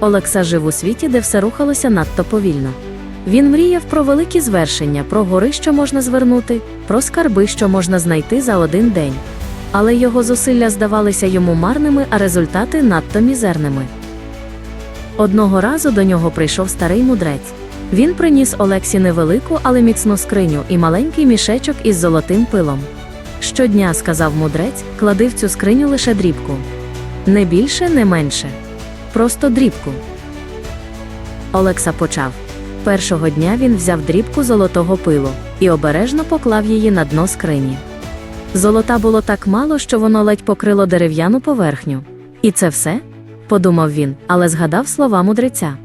Олекса жив у світі, де все рухалося надто повільно. Він мріяв про великі звершення, про гори, що можна звернути, про скарби, що можна знайти за один день. Але його зусилля здавалися йому марними, а результати надто мізерними. Одного разу до нього прийшов старий мудрець. Він приніс Олексі невелику, але міцну скриню і маленький мішечок із золотим пилом. Щодня, сказав мудрець, клади в цю скриню лише дрібку. Не більше, не менше. Просто дрібку. Олекса почав. Першого дня він взяв дрібку золотого пилу і обережно поклав її на дно скрині. Золота було так мало, що воно ледь покрило дерев'яну поверхню. І це все? подумав він, але згадав слова мудреця.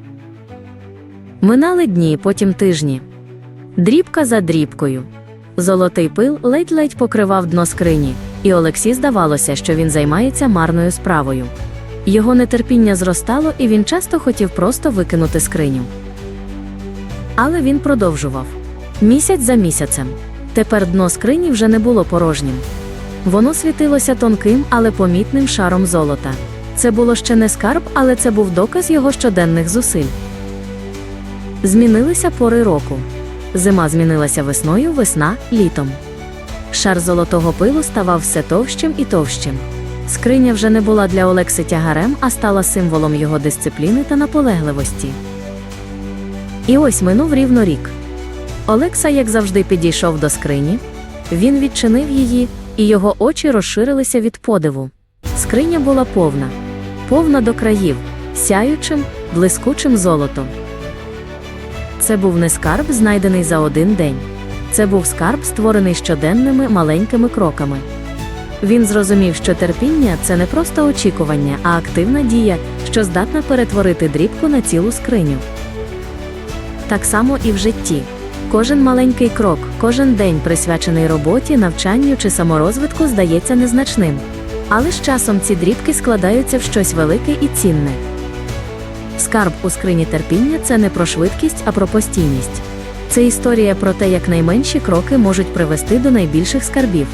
Минали дні, потім тижні. Дрібка за дрібкою. Золотий пил ледь-ледь покривав дно скрині, і Олексі здавалося, що він займається марною справою. Його нетерпіння зростало, і він часто хотів просто викинути скриню. Але він продовжував місяць за місяцем. Тепер дно скрині вже не було порожнім. Воно світилося тонким, але помітним шаром золота. Це було ще не скарб, але це був доказ його щоденних зусиль. Змінилися пори року. Зима змінилася весною, весна літом. Шар золотого пилу ставав все товщим і товщим. Скриня вже не була для Олекси тягарем, а стала символом його дисципліни та наполегливості. І ось минув рівно рік. Олекса, як завжди, підійшов до скрині. Він відчинив її, і його очі розширилися від подиву. Скриня була повна, повна до країв, сяючим, блискучим золотом. Це був не скарб, знайдений за один день. Це був скарб, створений щоденними маленькими кроками. Він зрозумів, що терпіння це не просто очікування, а активна дія, що здатна перетворити дрібку на цілу скриню. Так само і в житті. Кожен маленький крок, кожен день, присвячений роботі, навчанню чи саморозвитку, здається незначним. Але з часом ці дрібки складаються в щось велике і цінне. Скарб у скрині терпіння це не про швидкість, а про постійність. Це історія про те, як найменші кроки можуть привести до найбільших скарбів.